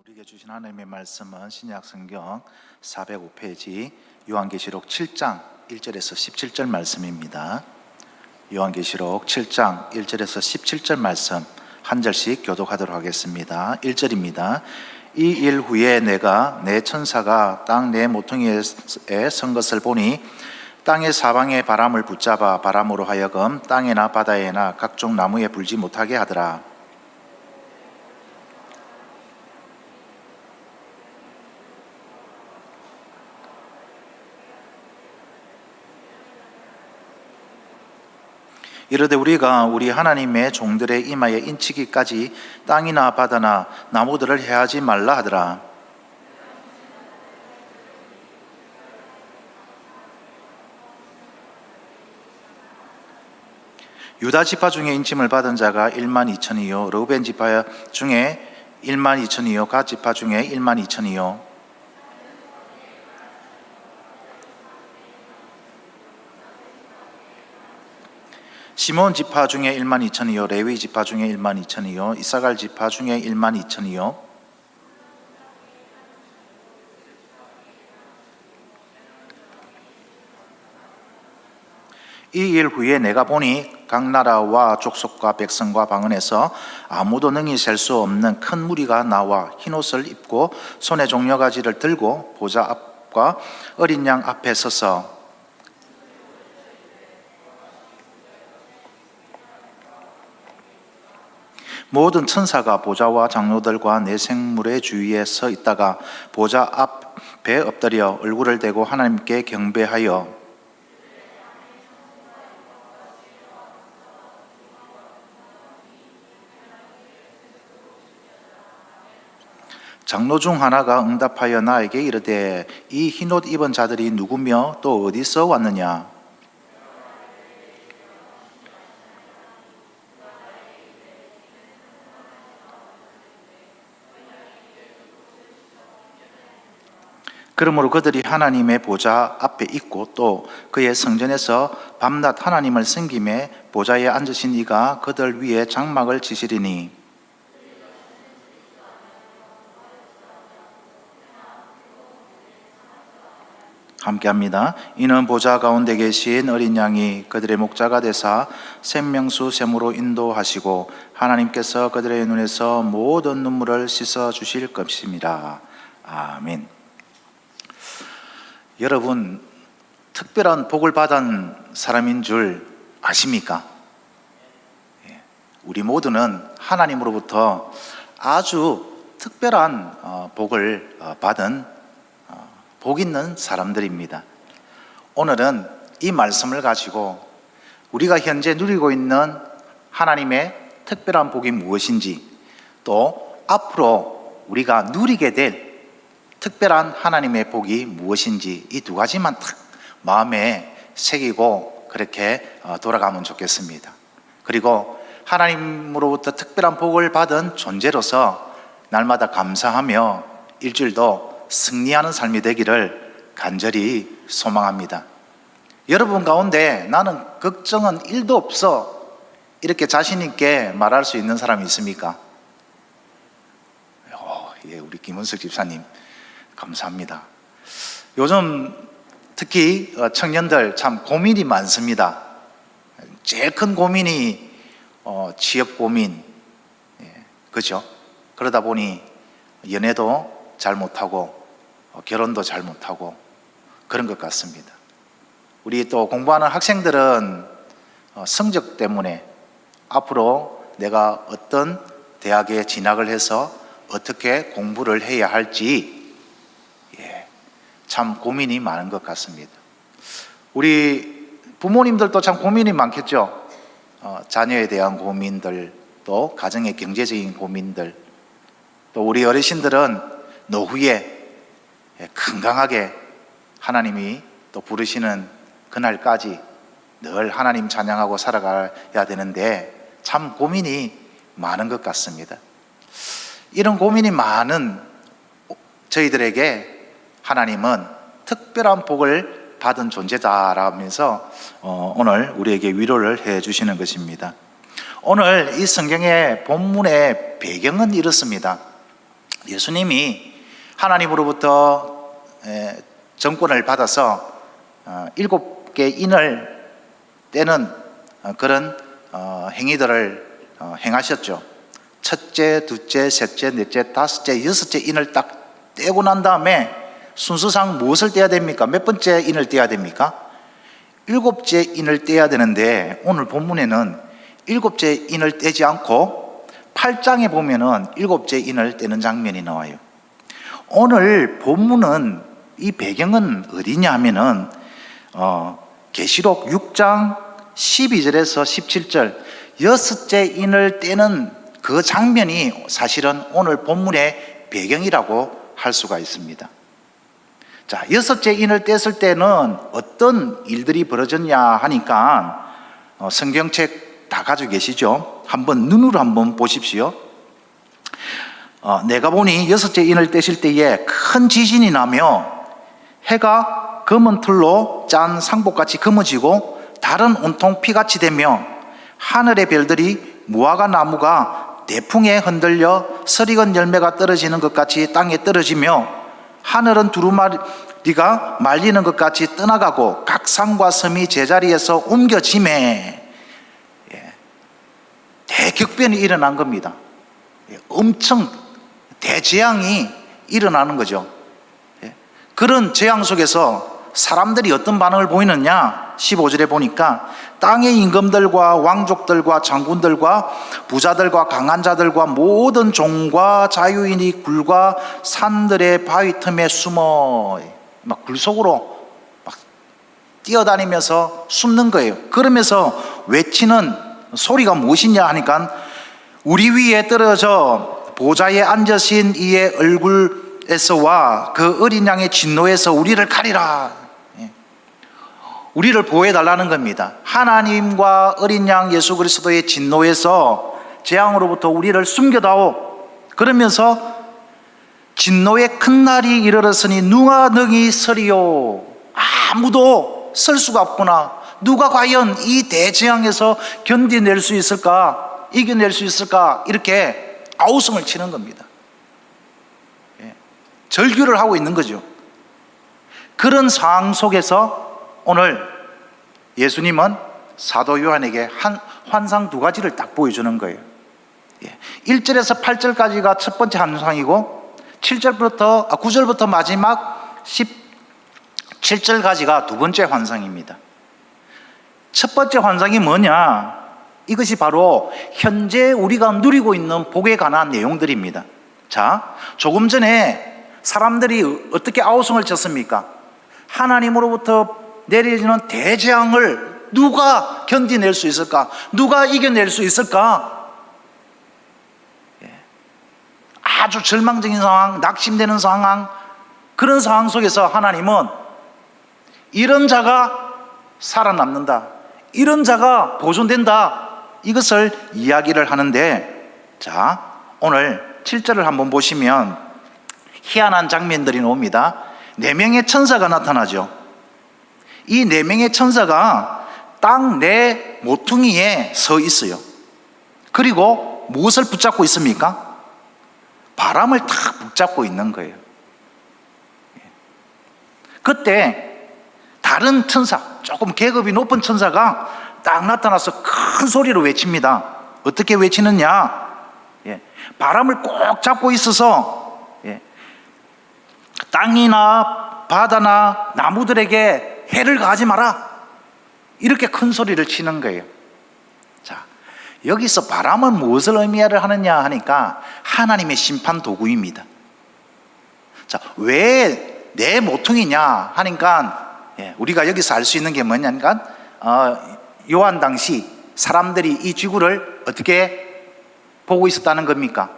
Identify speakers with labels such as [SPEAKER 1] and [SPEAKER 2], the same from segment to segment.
[SPEAKER 1] 우리에게 주신 하나님의 말씀은 신약 성경 405페이지 요한계시록 7장 1절에서 17절 말씀입니다. 요한계시록 7장 1절에서 17절 말씀 한 절씩 교독하도록 하겠습니다. 1절입니다. 이 일 후에 내가 내 천사가 땅 내 모퉁이에 선 것을 보니 땅의 사방에 바람을 붙잡아 바람으로 하여금 땅에나 바다에나 각종 나무에 불지 못하게 하더라. 이르되 우리가 우리 하나님의 종들의 이마에 인치기까지 땅이나 바다나 나무들을 해하지 말라 하더라. 유다 지파 중에 인침을 받은 자가 1만 2천이요. 르우벤 지파 중에 1만 2천이요. 갓 지파 중에 1만 2천이요 시몬 지파 중에 1만 2천이요 레위 지파 중에 1만 2천이요 이사갈 지파 중에 1만 2천이요. 이 일 후에 내가 보니 각 나라와 족속과 백성과 방언에서 아무도 능히 셀 수 없는 큰 무리가 나와 흰옷을 입고 손에 종려가지를 들고 보좌 앞과 어린 양 앞에 서서 모든 천사가 보좌와 장로들과 내 생물의 주위에 서 있다가 보좌 앞에 엎드려 얼굴을 대고 하나님께 경배하여 장로 중 하나가 응답하여 나에게 이르되 이 흰옷 입은 자들이 누구며 또 어디서 왔느냐 그러므로 그들이 하나님의 보좌 앞에 있고 또 그의 성전에서 밤낮 하나님을 섬김에 보좌에 앉으신 이가 그들 위에 장막을 지시리니 함께합니다. 이는 보좌 가운데 계신 어린 양이 그들의 목자가 되사 생명수 샘으로 인도하시고 하나님께서 그들의 눈에서 모든 눈물을 씻어 주실 것입니다. 아멘. 여러분 특별한 복을 받은 사람인 줄 아십니까? 예, 우리 모두는 하나님으로부터 아주 특별한 어, 복을 어, 받은 어, 복 있는 사람들입니다. 오늘은 이 말씀을 가지고 우리가 현재 누리고 있는 하나님의 특별한 복이 무엇인지 또 앞으로 우리가 누리게 될 특별한 하나님의 복이 무엇인지 이 두 가지만 딱 마음에 새기고 그렇게 어, 돌아가면 좋겠습니다. 그리고 하나님으로부터 특별한 복을 받은 존재로서 날마다 감사하며 일주일도 승리하는 삶이 되기를 간절히 소망합니다. 여러분 가운데 나는 걱정은 일도 없어 이렇게 자신 있게 말할 수 있는 사람이 있습니까? 어, 예, 우리 김은석 집사님 감사합니다. 요즘 특히 어, 청년들 참 고민이 많습니다. 제일 큰 고민이 어, 취업 고민, 예, 그죠? 그러다 보니 연애도 잘 못하고 어, 결혼도 잘 못하고 그런 것 같습니다. 우리 또 공부하는 학생들은 어, 성적 때문에 앞으로 내가 어떤 대학에 진학을 해서 어떻게 공부를 해야 할지 참 고민이 많은 것 같습니다. 우리 부모님들도 참 고민이 많겠죠. 어, 자녀에 대한 고민들, 또 가정의 경제적인 고민들, 또 우리 어르신들은 노후에 건강하게 하나님이 또 부르시는 그날까지 늘 하나님 찬양하고 살아가야 되는데 참 고민이 많은 것 같습니다. 이런 고민이 많은 저희들에게 하나님은 특별한 복을 받은 존재다라면서 어, 오늘 우리에게 위로를 해 주시는 것입니다. 오늘 이 성경의 본문의 배경은 이렇습니다. 예수님이 하나님으로부터 에, 정권을 받아서 어, 일곱 개 인을 떼는 어, 그런 어, 행위들을 어, 행하셨죠. 첫째, 둘째, 셋째, 넷째, 다섯째, 여섯째 인을 딱 떼고 난 다음에 순서상 무엇을 떼야 됩니까? 몇 번째 인을 떼야 됩니까? 일곱째 인을 떼야 되는데 오늘 본문에는 일곱째 인을 떼지 않고 8장에 보면은 일곱째 인을 떼는 장면이 나와요. 오늘 본문은 이 배경은 어디냐 하면은 어, 계시록 6장 12절에서 17절 여섯째 인을 떼는 그 장면이 사실은 오늘 본문의 배경이라고 할 수가 있습니다. 자, 여섯째 인을 뗐을 때는 어떤 일들이 벌어졌냐 하니까 어, 성경책 다 가지고 계시죠? 한번 눈으로 한번 보십시오. 어, 내가 보니 여섯째 인을 떼실 때에 큰 지진이 나며 해가 검은 틀로 짠 상복같이 검어지고 달은 온통 피같이 되며 하늘의 별들이 무화과 나무가 대풍에 흔들려 서리건 열매가 떨어지는 것 같이 땅에 떨어지며 하늘은 두루마리가 말리는 것 같이 떠나가고 각 산과 섬이 제자리에서 옮겨짐에 예. 대격변이 일어난 겁니다. 예, 엄청 대재앙이 일어나는 거죠. 예. 그런 재앙 속에서 사람들이 어떤 반응을 보이느냐? 15절에 보니까 땅의 임금들과 왕족들과 장군들과 부자들과 강한 자들과 모든 종과 자유인이 굴과 산들의 바위 틈에 숨어 막 굴 속으로 막 뛰어다니면서 숨는 거예요. 그러면서 외치는 소리가 무엇이냐 하니까 우리 위에 떨어져 보좌에 앉으신 이의 얼굴에서와 그 어린 양의 진노에서 우리를 가리라. 예. 우리를 보호해 달라는 겁니다. 하나님과 어린 양 예수 그리스도의 진노에서 재앙으로부터 우리를 숨겨다오. 그러면서 진노의 큰 날이 이르렀으니 누가 능히 서리요. 아무도 설 수가 없구나. 누가 과연 이 대재앙에서 견디낼 수 있을까? 이겨낼 수 있을까? 이렇게 아우성을 치는 겁니다. 예. 절규를 하고 있는 거죠. 그런 상황 속에서 오늘 예수님은 사도 요한에게 한 환상 두 가지를 딱 보여주는 거예요. 예. 1절에서 8절까지가 첫 번째 환상이고 7절부터 아, 9절부터 마지막 17절까지가 두 번째 환상입니다. 첫 번째 환상이 뭐냐? 이것이 바로 현재 우리가 누리고 있는 복에 관한 내용들입니다. 자, 조금 전에 사람들이 어떻게 아우성을 쳤습니까? 하나님으로부터 내려지는 대재앙을 누가 견디낼 수 있을까? 누가 이겨낼 수 있을까? 예. 아주 절망적인 상황, 낙심되는 상황, 그런 상황 속에서 하나님은 이런 자가 살아남는다. 이런 자가 보존된다. 이것을 이야기를 하는데, 자, 오늘 7절을 한번 보시면 희한한 장면들이 나옵니다. 네 명의 천사가 나타나죠. 이 네 명의 천사가 땅 내 모퉁이에 서 있어요. 그리고 무엇을 붙잡고 있습니까? 바람을 탁 붙잡고 있는 거예요. 그때 다른 천사, 조금 계급이 높은 천사가 딱 나타나서 큰 소리로 외칩니다. 어떻게 외치느냐? 예, 바람을 꼭 잡고 있어서 예, 땅이나 바다나 나무들에게 해를 가하지 마라. 이렇게 큰 소리를 치는 거예요. 자, 여기서 바람은 무엇을 의미하느냐 하니까 하나님의 심판 도구입니다. 자, 왜 내 모퉁이냐 하니까 예, 우리가 여기서 알 수 있는 게 뭐냐니까 어, 요한 당시 사람들이 이 지구를 어떻게 보고 있었다는 겁니까?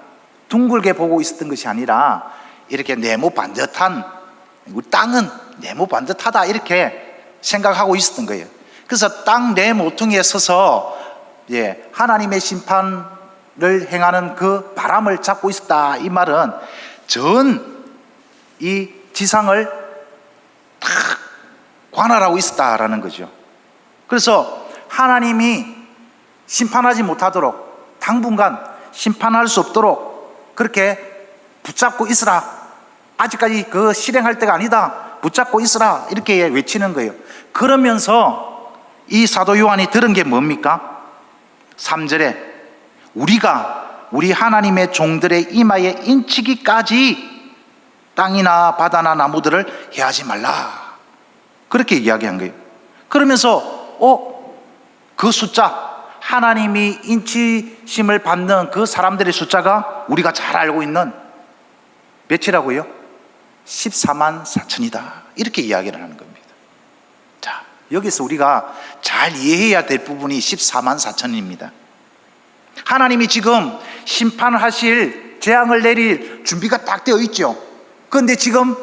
[SPEAKER 1] 둥글게 보고 있었던 것이 아니라 이렇게 네모 반듯한 땅은 네모 반듯하다 이렇게 생각하고 있었던 거예요. 그래서 땅내 모퉁이에 서서 예, 하나님의 심판을 행하는 그 바람을 잡고 있었다. 이 말은 전 이 지상을 탁 관할하고 있었다라는 거죠. 그래서 하나님이 심판하지 못하도록 당분간 심판할 수 없도록 그렇게 붙잡고 있으라. 아직까지 그 실행할 때가 아니다. 붙잡고 있으라. 이렇게 외치는 거예요. 그러면서 이 사도 요한이 들은 게 뭡니까? 3절에 우리가 우리 하나님의 종들의 이마에 인치기까지 땅이나 바다나 나무들을 해하지 말라. 그렇게 이야기한 거예요. 그러면서 어? 그 숫자 하나님이 인치심을 받는 그 사람들의 숫자가 우리가 잘 알고 있는 몇이라고요? 14만 4천이다. 이렇게 이야기를 하는 겁니다. 자, 여기서 우리가 잘 이해해야 될 부분이 14만 4천입니다. 하나님이 지금 심판을 하실 재앙을 내릴 준비가 딱 되어 있죠. 그런데 지금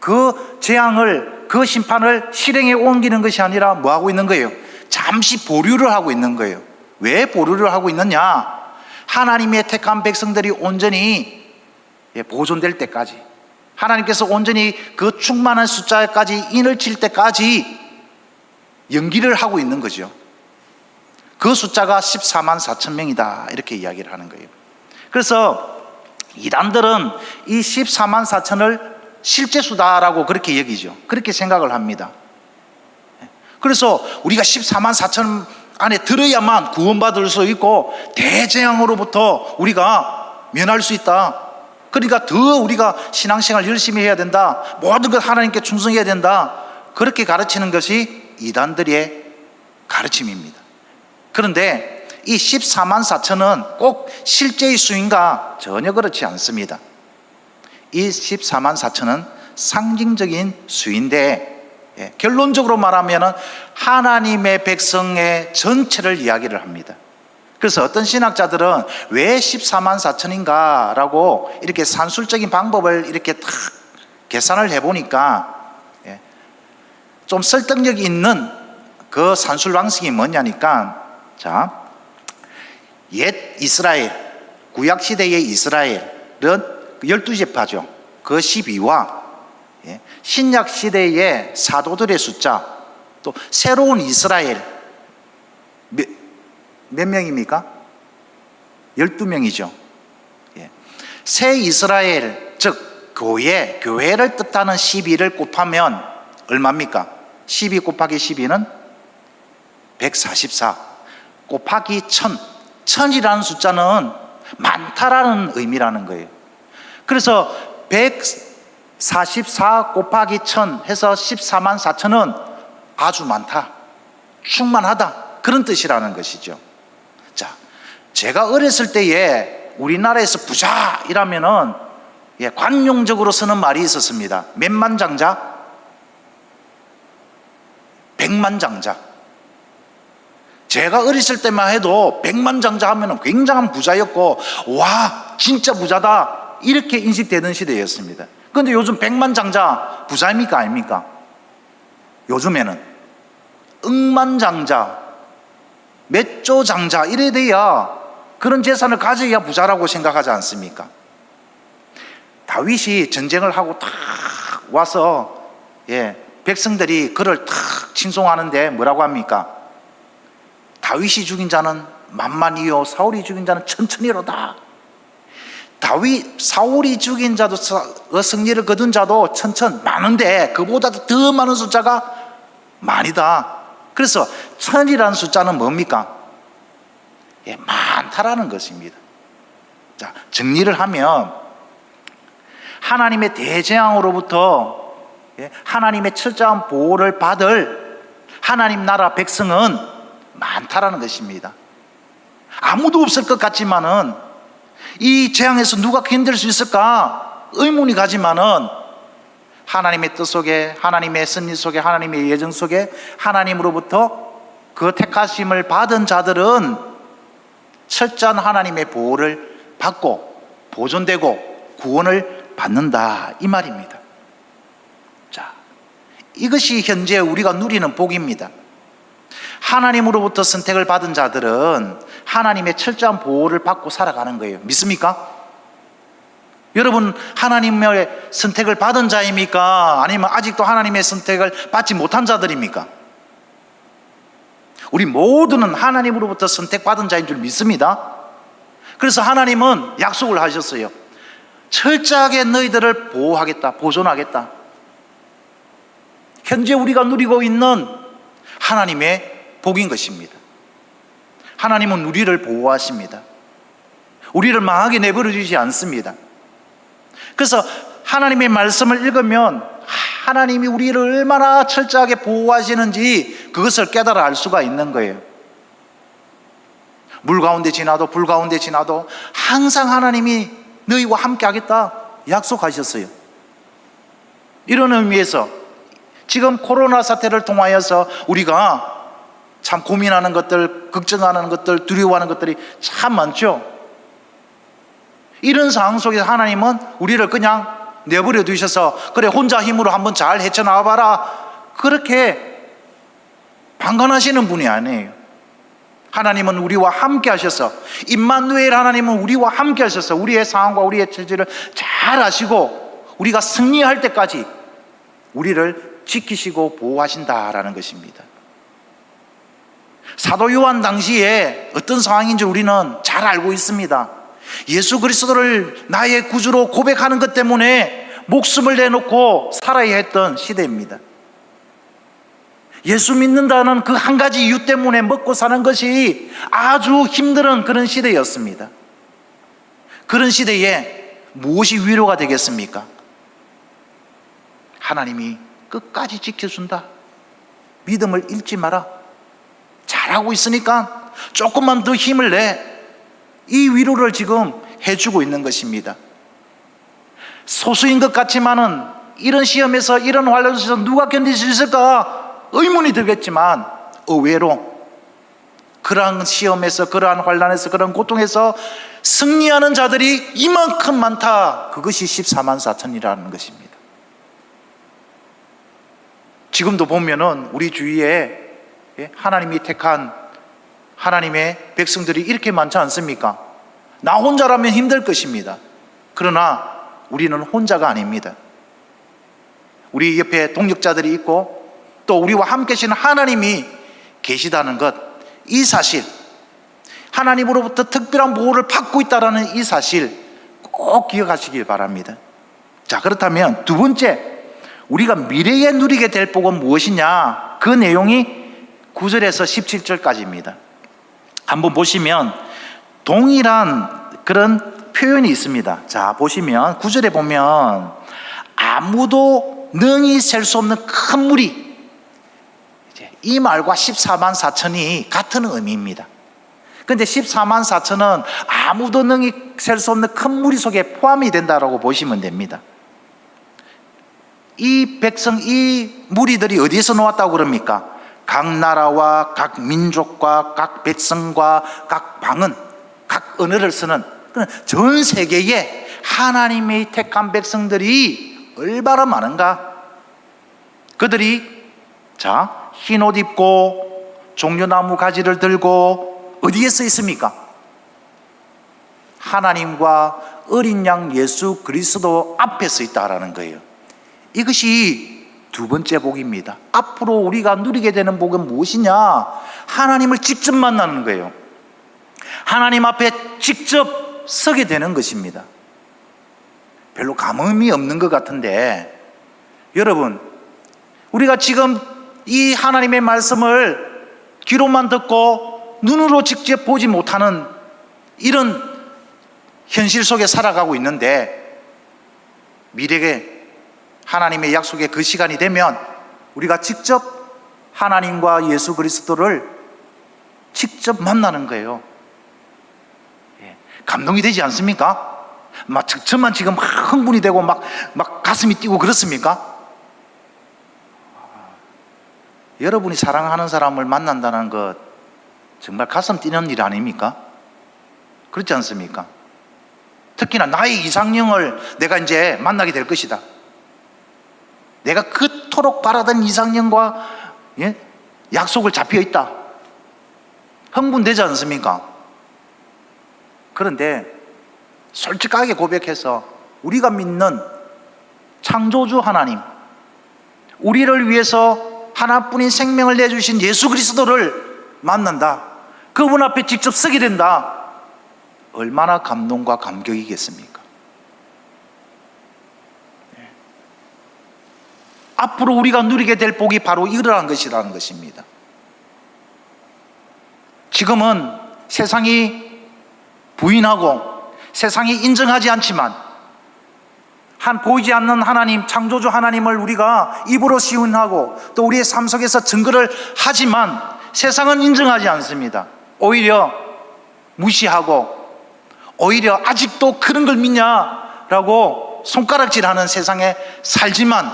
[SPEAKER 1] 그 재앙을, 그 심판을 실행에 옮기는 것이 아니라 뭐 하고 있는 거예요? 잠시 보류를 하고 있는 거예요. 왜 보류를 하고 있느냐? 하나님의 택한 백성들이 온전히 예, 보존될 때까지 하나님께서 온전히 그 충만한 숫자까지 인을 칠 때까지 연기를 하고 있는 거죠. 그 숫자가 14만 4천 명이다. 이렇게 이야기를 하는 거예요. 그래서 이단들은 이 14만 4천을 실제 수다라고 그렇게 여기죠. 그렇게 생각을 합니다. 그래서 우리가 14만 4천 안에 들어야만 구원받을 수 있고 대재앙으로부터 우리가 면할 수 있다. 그러니까 더 우리가 신앙생활 열심히 해야 된다. 모든 것 하나님께 충성해야 된다. 그렇게 가르치는 것이 이단들의 가르침입니다. 그런데 이 14만 4천은 꼭 실제의 수인가 전혀 그렇지 않습니다. 이 14만 4천은 상징적인 수인데 예, 결론적으로 말하면 하나님의 백성의 전체를 이야기를 합니다. 그래서 어떤 신학자들은 왜 14만 4천인가 라고 이렇게 산술적인 방법을 이렇게 탁 계산을 해보니까 예, 좀 설득력 있는 그 산술 방식이 뭐냐니까 자, 옛 이스라엘, 구약 시대의 이스라엘은 12제파죠. 그 12와 예, 신약 시대의 사도들의 숫자, 또 새로운 이스라엘 몇, 몇 명입니까? 12명이죠. 예. 새 이스라엘, 즉 교회, 교회를 뜻하는 12를 곱하면 얼마입니까? 12 곱하기 12는 144 곱하기 1000 천이라는 숫자는 많다라는 의미라는 거예요. 그래서 144 곱하기 1000 해서 14만 4천은 아주 많다. 충만하다. 그런 뜻이라는 것이죠. 자, 제가 어렸을 때에 우리나라에서 부자 이라면은 예, 관용적으로 쓰는 말이 있었습니다. 몇만 장자? 백만 장자. 제가 어렸을 때만 해도 백만 장자 하면 굉장한 부자였고, 와, 진짜 부자다. 이렇게 인식되는 시대였습니다. 그런데 요즘 백만 장자 부자입니까? 아닙니까? 요즘에는 억만 장자, 몇 조 장자 이래 돼야 그런 재산을 가져야 부자라고 생각하지 않습니까? 다윗이 전쟁을 하고 탁 와서 예, 백성들이 그를 탁 칭송하는데 뭐라고 합니까? 다윗이 죽인 자는 만만이요 사울이 죽인 자는 천천히로다. 다윗 사울이 죽인 자도 어, 승리를 거둔 자도 천천 많은데 그보다도 더 많은 숫자가 많이다. 그래서 천이라는 숫자는 뭡니까? 예, 많다라는 것입니다. 자, 정리를 하면 하나님의 대재앙으로부터 예, 하나님의 철저한 보호를 받을 하나님 나라 백성은 많다라는 것입니다. 아무도 없을 것 같지만은 이 재앙에서 누가 견딜 수 있을까 의문이 가지만은 하나님의 뜻 속에 하나님의 섭리 속에 하나님의 예정 속에 하나님으로부터 그 택하심을 받은 자들은 철저한 하나님의 보호를 받고 보존되고 구원을 받는다 이 말입니다. 자, 이것이 현재 우리가 누리는 복입니다. 하나님으로부터 선택을 받은 자들은 하나님의 철저한 보호를 받고 살아가는 거예요. 믿습니까? 여러분, 하나님의 선택을 받은 자입니까? 아니면 아직도 하나님의 선택을 받지 못한 자들입니까? 우리 모두는 하나님으로부터 선택받은 자인 줄 믿습니다. 그래서 하나님은 약속을 하셨어요. 철저하게 너희들을 보호하겠다, 보존하겠다. 현재 우리가 누리고 있는 하나님의 복인 것입니다. 하나님은 우리를 보호하십니다. 우리를 망하게 내버려 주지 않습니다. 그래서 하나님의 말씀을 읽으면 하나님이 우리를 얼마나 철저하게 보호하시는지 그것을 깨달아 알 수가 있는 거예요. 물 가운데 지나도 불 가운데 지나도 항상 하나님이 너희와 함께 하겠다 약속하셨어요. 이런 의미에서 지금 코로나 사태를 통하여서 우리가 참 고민하는 것들, 걱정하는 것들, 두려워하는 것들이 참 많죠. 이런 상황 속에서 하나님은 우리를 그냥 내버려 두셔서 그래 혼자 힘으로 한번 잘 헤쳐나와 봐라 그렇게 방관하시는 분이 아니에요. 하나님은 우리와 함께 하셔서 임마누엘 하나님은 우리와 함께 하셔서 우리의 상황과 우리의 처지를 잘 아시고 우리가 승리할 때까지 우리를 지키시고 보호하신다라는 것입니다. 사도 요한 당시에 어떤 상황인지 우리는 잘 알고 있습니다. 예수 그리스도를 나의 구주로 고백하는 것 때문에 목숨을 내놓고 살아야 했던 시대입니다. 예수 믿는다는 그 한 가지 이유 때문에 먹고 사는 것이 아주 힘든 그런 시대였습니다. 그런 시대에 무엇이 위로가 되겠습니까? 하나님이 끝까지 지켜준다. 믿음을 잃지 마라. 잘하고 있으니까 조금만 더 힘을 내. 이 위로를 지금 해주고 있는 것입니다. 소수인 것 같지만은 이런 시험에서 이런 환란에서 누가 견딜 수 있을까 의문이 들겠지만 의외로 그러한 시험에서 그러한 환란에서 그런 고통에서 승리하는 자들이 이만큼 많다. 그것이 14만 4천이라는 것입니다. 지금도 보면은 우리 주위에 예, 하나님이 택한 하나님의 백성들이 이렇게 많지 않습니까? 나 혼자라면 힘들 것입니다. 그러나 우리는 혼자가 아닙니다. 우리 옆에 동력자들이 있고 또 우리와 함께 계시는 하나님이 계시다는 것, 이 사실, 하나님으로부터 특별한 보호를 받고 있다는 이 사실 꼭 기억하시길 바랍니다. 자, 그렇다면 두 번째, 우리가 미래에 누리게 될 복은 무엇이냐? 그 내용이 9절에서 17절까지입니다. 한번 보시면 동일한 그런 표현이 있습니다. 자, 보시면 9절에 보면 아무도 능히 셀 수 없는 큰 물이 이 말과 14만 4천이 같은 의미입니다. 근데 14만 4천은 아무도 능히 셀 수 없는 큰 무리 속에 포함이 된다라고 보시면 됩니다. 이 백성, 이 무리들이 어디에서 놓았다고 그럽니까? 각 나라와 각 민족과 각 백성과 각 방언, 각 언어를 쓰는 전 세계에 하나님의 택한 백성들이 얼마나 많은가? 그들이 자, 흰 옷 입고 종려나무 가지를 들고 어디에 서 있습니까? 하나님과 어린 양 예수 그리스도 앞에 서 있다라는 거예요. 이것이 두 번째 복입니다. 앞으로 우리가 누리게 되는 복은 무엇이냐? 하나님을 직접 만나는 거예요. 하나님 앞에 직접 서게 되는 것입니다. 별로 감흥이 없는 것 같은데, 여러분, 우리가 지금 이 하나님의 말씀을 귀로만 듣고 눈으로 직접 보지 못하는 이런 현실 속에 살아가고 있는데, 미래에 하나님의 약속의 그 시간이 되면 우리가 직접 하나님과 예수 그리스도를 직접 만나는 거예요. 예, 감동이 되지 않습니까? 막 저만 지금 막 흥분이 되고 막, 막 가슴이 뛰고 그렇습니까? 여러분이 사랑하는 사람을 만난다는 것 정말 가슴 뛰는 일 아닙니까? 그렇지 않습니까? 특히나 나의 이상형을 내가 이제 만나게 될 것이다. 내가 그토록 바라던 이상형과 예? 약속을 잡혀 있다. 흥분되지 않습니까? 그런데 솔직하게 고백해서 우리가 믿는 창조주 하나님, 우리를 위해서 하나뿐인 생명을 내주신 예수 그리스도를 만난다. 그분 앞에 직접 쓰게 된다. 얼마나 감동과 감격이겠습니까? 예. 앞으로 우리가 누리게 될 복이 바로 이러한 것이라는 것입니다. 지금은 세상이 부인하고 세상이 인정하지 않지만 한 보이지 않는 하나님, 창조주 하나님을 우리가 입으로 시운하고 또 우리의 삶 속에서 증거를 하지만 세상은 인정하지 않습니다. 오히려 무시하고 오히려 아직도 그런 걸 믿냐라고 손가락질하는 세상에 살지만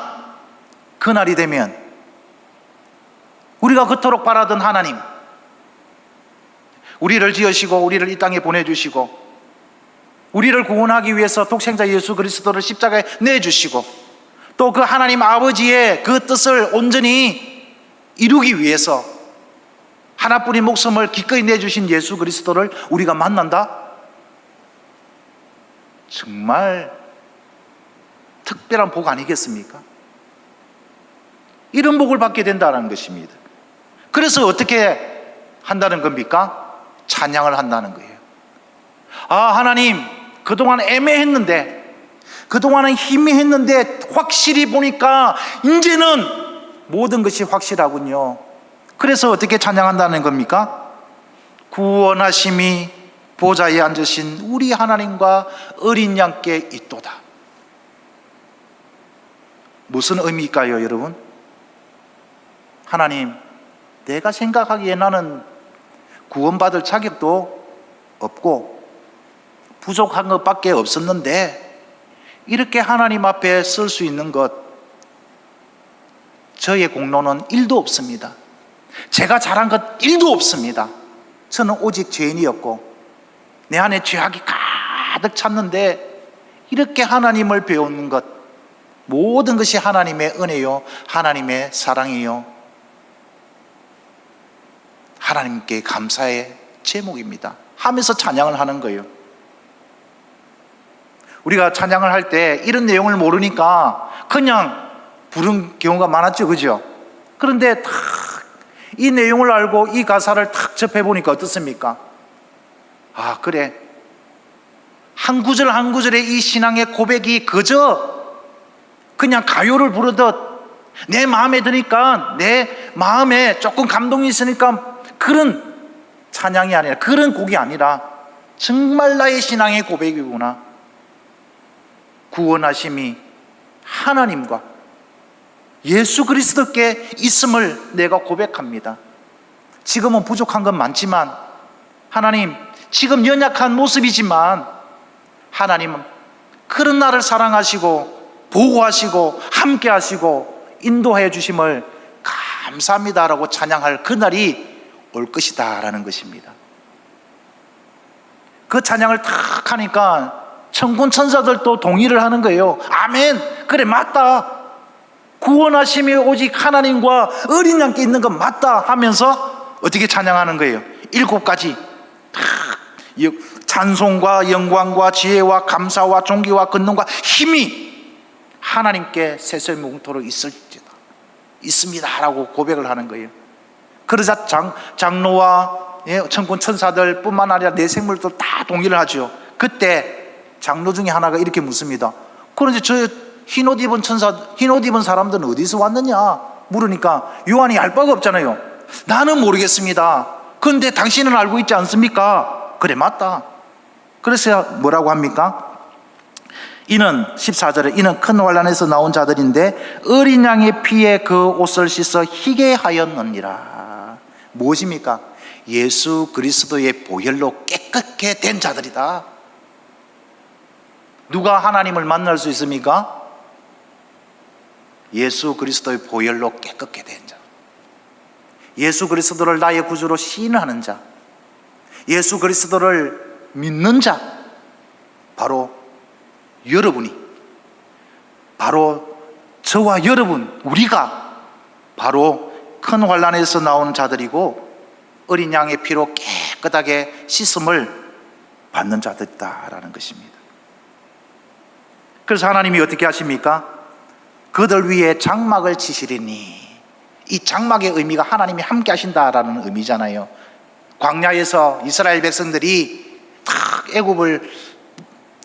[SPEAKER 1] 그날이 되면 우리가 그토록 바라던 하나님, 우리를 지으시고 우리를 이 땅에 보내주시고 우리를 구원하기 위해서 독생자 예수 그리스도를 십자가에 내주시고 또 그 하나님 아버지의 그 뜻을 온전히 이루기 위해서 하나뿐인 목숨을 기꺼이 내주신 예수 그리스도를 우리가 만난다? 정말 특별한 복 아니겠습니까? 이런 복을 받게 된다는 것입니다. 그래서 어떻게 한다는 겁니까? 찬양을 한다는 거예요. 아, 하나님, 그동안 애매했는데, 그동안은 희미했는데, 확실히 보니까, 이제는 모든 것이 확실하군요. 그래서 어떻게 찬양한다는 겁니까? 구원하심이 보좌에 앉으신 우리 하나님과 어린 양께 있도다. 무슨 의미일까요, 여러분? 하나님, 내가 생각하기에 나는 구원받을 자격도 없고 부족한 것밖에 없었는데 이렇게 하나님 앞에 쓸 수 있는 것 저의 공로는 일도 없습니다. 제가 잘한 것 일도 없습니다. 저는 오직 죄인이었고 내 안에 죄악이 가득 찼는데 이렇게 하나님을 배우는 것 모든 것이 하나님의 은혜요 하나님의 사랑이요 하나님께 감사의 제목입니다. 하면서 찬양을 하는 거예요. 우리가 찬양을 할 때 이런 내용을 모르니까 그냥 부른 경우가 많았죠. 그죠? 그런데 탁 이 내용을 알고 이 가사를 탁 접해 보니까 어떻습니까? 아, 그래. 한 구절 한 구절의 이 신앙의 고백이 그저 그냥 가요를 부르듯 내 마음에 드니까 내 마음에 조금 감동이 있으니까 그런 찬양이 아니라 그런 곡이 아니라 정말 나의 신앙의 고백이구나. 구원하심이 하나님과 예수 그리스도께 있음을 내가 고백합니다. 지금은 부족한 건 많지만 하나님 지금 연약한 모습이지만 하나님은 그런 나를 사랑하시고 보호하시고 함께 하시고 인도해 주심을 감사합니다라고 찬양할 그날이 올 것이다 라는 것입니다. 그 찬양을 탁 하니까 천군 천사들도 동의를 하는 거예요. 아멘. 그래 맞다. 구원하심이 오직 하나님과 어린 양께 있는 건 맞다 하면서 어떻게 찬양하는 거예요? 일곱 가지 탁 찬송과 영광과 지혜와 감사와 존귀와 근능과 힘이 하나님께 세세뭉토록 있을지다 있습니다라고 고백을 하는 거예요. 그러자 장, 장로와 예, 천군 천사들 뿐만 아니라 내 생물도 다 동의를 하죠. 그때 장로 중에 하나가 이렇게 묻습니다. 그런데 저 흰 옷 입은 천사, 흰 옷 입은 사람들은 어디서 왔느냐? 물으니까 요한이 알 바가 없잖아요. 나는 모르겠습니다. 그런데 당신은 알고 있지 않습니까? 그래, 맞다. 그래서 뭐라고 합니까? 이는 14절에 이는 큰 환란에서 나온 자들인데 어린 양의 피에 그 옷을 씻어 희게 하였느니라. 무엇입니까? 예수 그리스도의 보혈로 깨끗게 된 자들이다. 누가 하나님을 만날 수 있습니까? 예수 그리스도의 보혈로 깨끗게 된 자. 예수 그리스도를 나의 구주로 시인하는 자. 예수 그리스도를 믿는 자. 바로 여러분이 바로 저와 여러분 우리가 바로 큰 환란에서 나온 자들이고 어린 양의 피로 깨끗하게 씻음을 받는 자들이다라는 것입니다. 그래서 하나님이 어떻게 하십니까? 그들 위에 장막을 치시리니 이 장막의 의미가 하나님이 함께 하신다라는 의미잖아요. 광야에서 이스라엘 백성들이 탁 애굽을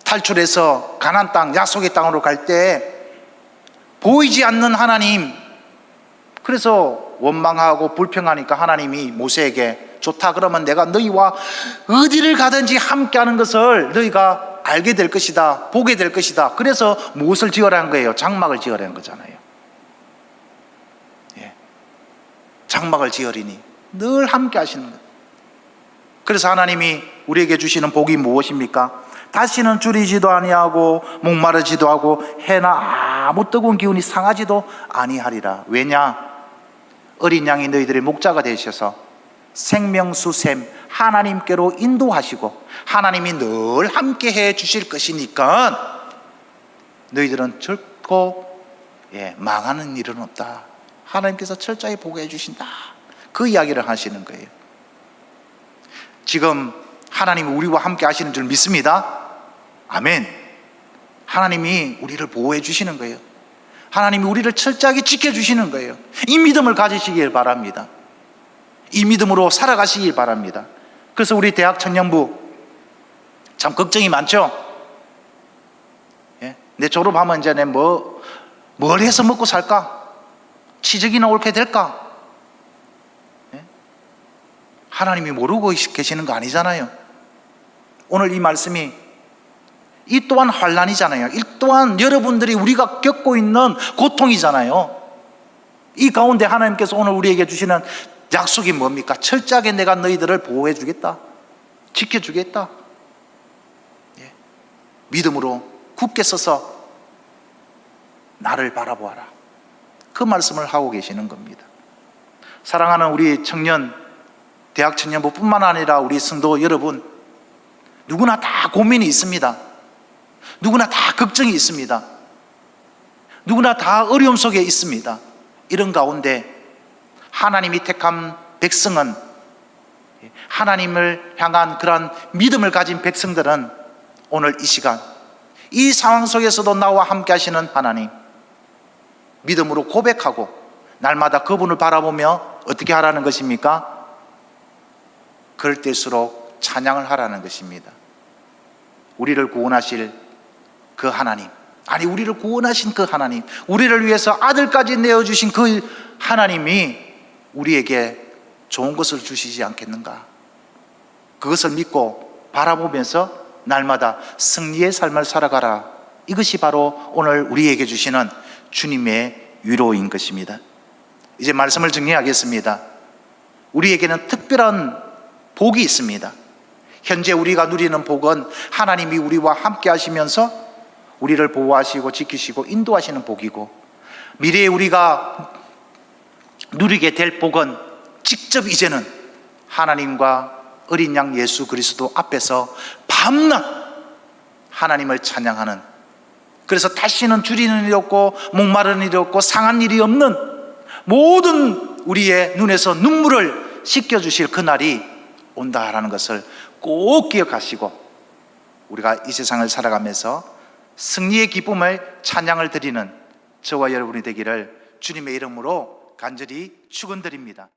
[SPEAKER 1] 탈출해서 가나안 땅, 약속의 땅으로 갈 때 보이지 않는 하나님. 그래서 원망하고 불평하니까 하나님이 모세에게 좋다 그러면 내가 너희와 어디를 가든지 함께하는 것을 너희가 알게 될 것이다. 보게 될 것이다. 그래서 무엇을 지어라는 거예요? 장막을 지어라는 거잖아요. 예. 장막을 지으리니 늘 함께 하시는 것. 그래서 하나님이 우리에게 주시는 복이 무엇입니까? 다시는 줄이지도 아니하고 목마르지도 하고 해나 아무 뜨거운 기운이 상하지도 아니하리라. 왜냐? 어린 양이 너희들의 목자가 되셔서 생명수샘 하나님께로 인도하시고 하나님이 늘 함께 해 주실 것이니까 너희들은 결코 예, 망하는 일은 없다. 하나님께서 철저히 보게 해 주신다. 그 이야기를 하시는 거예요. 지금 하나님이 우리와 함께 하시는 줄 믿습니다. 아멘. 하나님이 우리를 보호해 주시는 거예요. 하나님이 우리를 철저하게 지켜주시는 거예요. 이 믿음을 가지시길 바랍니다. 이 믿음으로 살아가시길 바랍니다. 그래서 우리 대학 청년부 참 걱정이 많죠. 예? 내 졸업하면 이제 내 뭐, 뭘 해서 먹고 살까? 취직이나 옳게 될까? 예? 하나님이 모르고 계시는 거 아니잖아요. 오늘 이 말씀이 이 또한 환란이잖아요. 이 또한 여러분들이 우리가 겪고 있는 고통이잖아요. 이 가운데 하나님께서 오늘 우리에게 주시는 약속이 뭡니까? 철저하게 내가 너희들을 보호해 주겠다. 지켜 주겠다. 예. 믿음으로 굳게 서서 나를 바라보아라. 그 말씀을 하고 계시는 겁니다. 사랑하는 우리 청년, 대학 청년부뿐만 아니라 우리 성도 여러분, 누구나 다 고민이 있습니다. 누구나 다 걱정이 있습니다. 누구나 다 어려움 속에 있습니다. 이런 가운데 하나님이 택한 백성은 하나님을 향한 그런 믿음을 가진 백성들은 오늘 이 시간 이 상황 속에서도 나와 함께 하시는 하나님 믿음으로 고백하고 날마다 그분을 바라보며 어떻게 하라는 것입니까? 그럴 때일수록 찬양을 하라는 것입니다. 우리를 구원하실 그 하나님, 아니 우리를 구원하신 그 하나님, 우리를 위해서 아들까지 내어 주신 그 하나님이 우리에게 좋은 것을 주시지 않겠는가? 그것을 믿고 바라보면서 날마다 승리의 삶을 살아가라. 이것이 바로 오늘 우리에게 주시는 주님의 위로인 것입니다. 이제 말씀을 정리하겠습니다. 우리에게는 특별한 복이 있습니다. 현재 우리가 누리는 복은 하나님이 우리와 함께 하시면서 우리를 보호하시고 지키시고 인도하시는 복이고 미래에 우리가 누리게 될 복은 직접 이제는 하나님과 어린 양 예수 그리스도 앞에서 밤낮 하나님을 찬양하는 그래서 다시는 줄이는 일이 없고 목마르는 일이 없고 상한 일이 없는 모든 우리의 눈에서 눈물을 씻겨주실 그날이 온다라는 것을 꼭 기억하시고 우리가 이 세상을 살아가면서 승리의 기쁨을 찬양을 드리는 저와 여러분이 되기를 주님의 이름으로 간절히 축원드립니다.